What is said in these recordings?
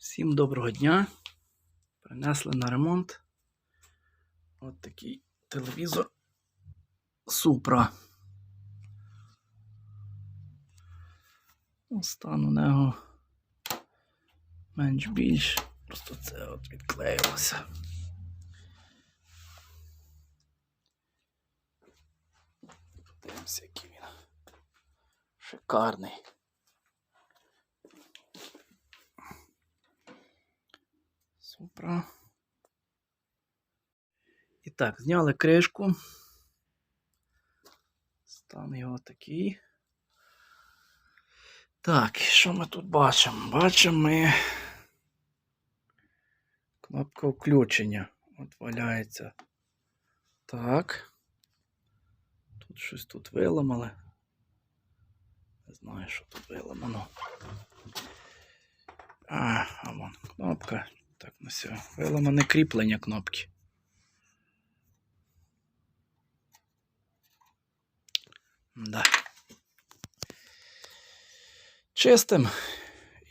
Всім доброго дня. Принесли на ремонт от такий телевізор Супра. Ну, Стан у нього менш більш. Просто це от відклеїлося. Подивимося, який він. Шикарний. Супра. І так, зняли кришку. Стан його такий. Так, що ми тут бачимо? Бачимо ми кнопка включення. От валяється. Так. Тут щось тут виламали. Не знаю, що тут виламано. А, а вон кнопка. Так, ну все. Виламане кріплення кнопки. Да. Чистим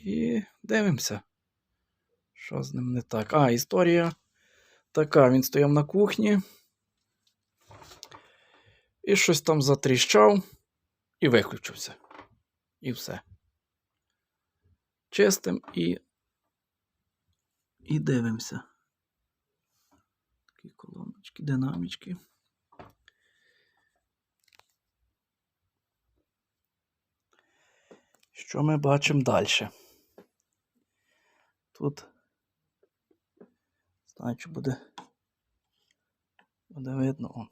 і дивимося. Що з ним не так? А, історія така. Він стояв на кухні. І щось там затріщав і виключився. І все. Чистим і і дивимося. Такі колоночки, динамічки. Що ми бачимо далі? Тут, знаю, чи буде, буде видно он.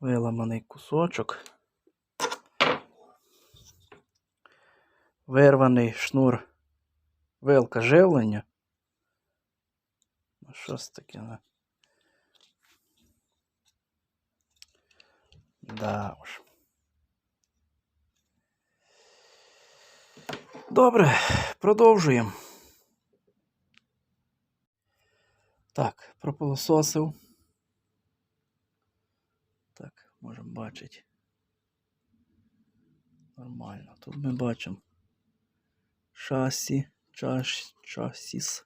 Виламаний кусочок. Вирваний шнур вилка живлення. Ну, щось таке, не? Да уж. Добре, продовжуємо. Так, пропилососив. Так, можемо бачити. Нормально. Тут ми бачимо шасі, чаш, часіс.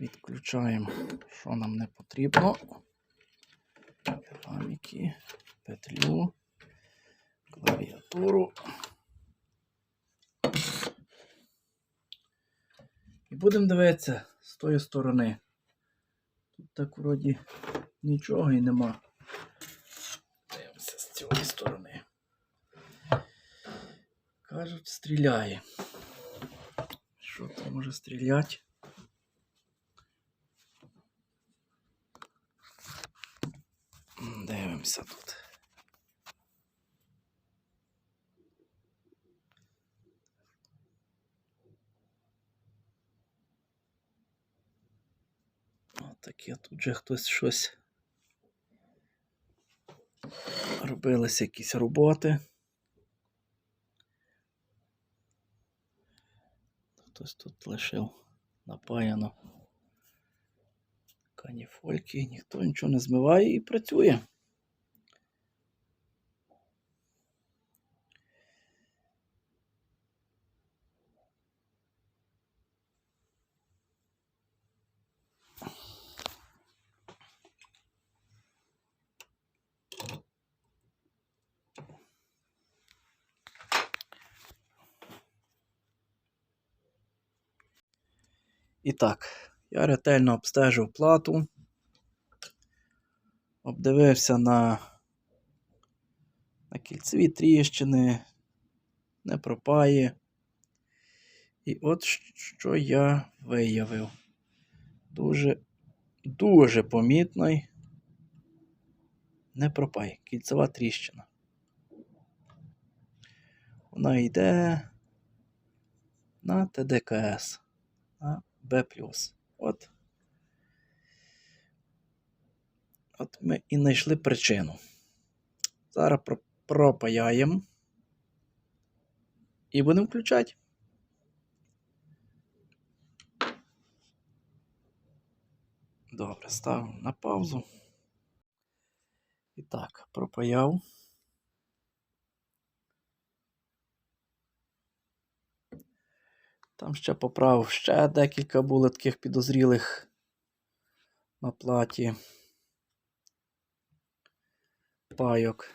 Відключаємо, що нам не потрібно. Динаміки, петлю, клавіатуру. І будемо дивитися з тої сторони. Тут так вроді нічого і нема. Дивимося з цієї сторони. Кажуть, стріляє. Що там може стріляти? М, Дивимося тут. Отаке тут же хтось щось. Робилися якісь роботи. Хтось тут лишив напаяно каніфольки, ніхто нічого не змиває і працює. І так, я ретельно обстежив плату, обдивився на, на кільцеві тріщини, не пропає. І от що я виявив. Дуже, дуже помітний. Не пропає, кільцева тріщина. Вона йде на ТДКС. На Б+. От. От ми і знайшли причину. Зараз про- пропаяємо. І будемо включати. Добре, ставимо на паузу. І так, пропаяв. Там ще поправив ще декілька було таких підозрілих на платі. Пайок.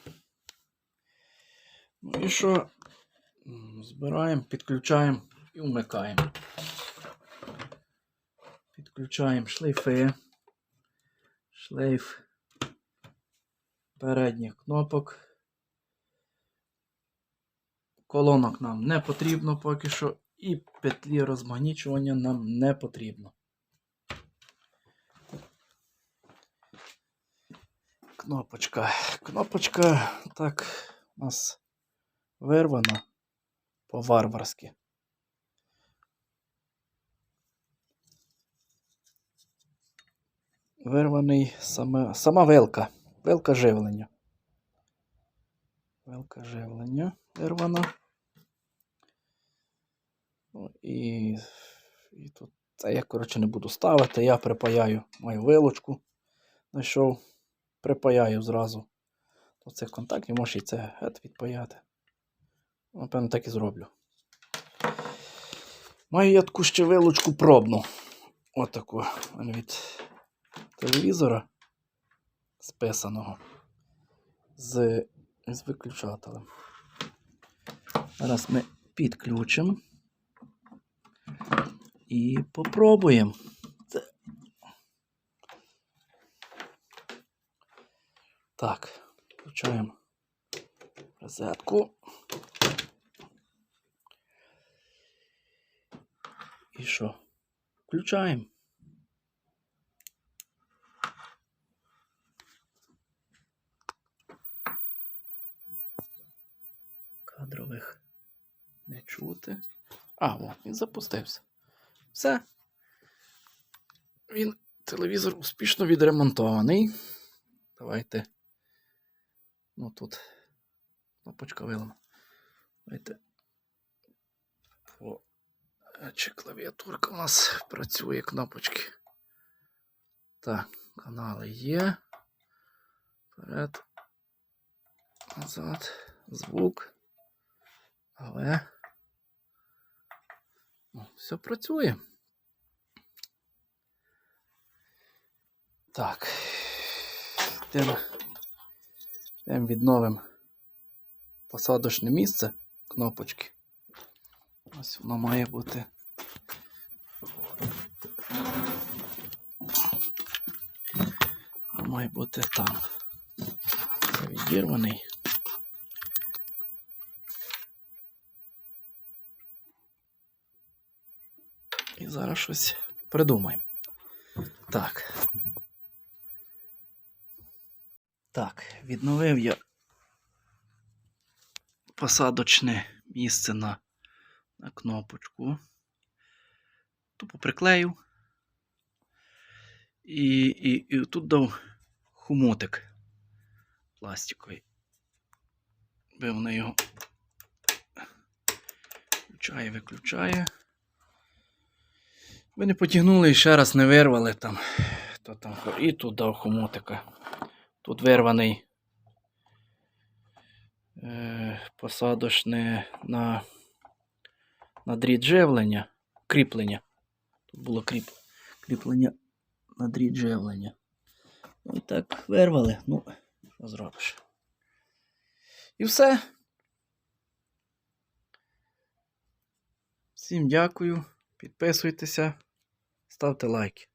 Ну і що? Збираємо, підключаємо і вмикаємо. Підключаємо шлейфи. Шлейф передніх кнопок. Колонок нам не потрібно поки що. І петлі розмагнічування нам не потрібно. Кнопочка. Кнопочка так у нас вирвана по-варварськи. Вирваний саме, сама вилка. Вилка живлення. Вилка живлення вирвана. Ну, і, і тут це я, коротше, не буду ставити. Я припаяю мою вилочку. Знайшов, припаяю зразу до цих контактів, може і це гет відпаяти. Напевно, так і зроблю. Маю я таку ще вилочку пробну. Отаку від телевізора списаного з, з виключателем. Зараз ми підключимо і попробуємо. Так, включаємо розетку. І що? Включаємо. Кадрових не чути. А, о, він запустився. Все. Він телевізор успішно відремонтований. Давайте. Ну тут кнопочка вилама. Давайте. О, чи клавіатурка у нас працює кнопочки. Так, канали є. Вперед. Назад. Звук. Але. Ну, все працює. Так. Тим, тим відновимо посадочне місце кнопочки. Ось воно має бути. Воно має бути там. Це відірваний. І зараз щось придумаємо. Так. Так, відновив я посадочне місце на, на кнопочку. Тупо приклеїв. І, і, і тут дав хомутик пластиковий. Би вона його включає, виключає. Ви не потягнули і ще раз не вирвали там. То там і тут дав хомутика. Тут вирваний е, посадочне на, на дріт живлення, кріплення. Тут було кріп, кріплення на дріт живлення. Ну і так вирвали. Ну, що зробиш? І все. Всім дякую. Підписуйтеся, ставте лайки.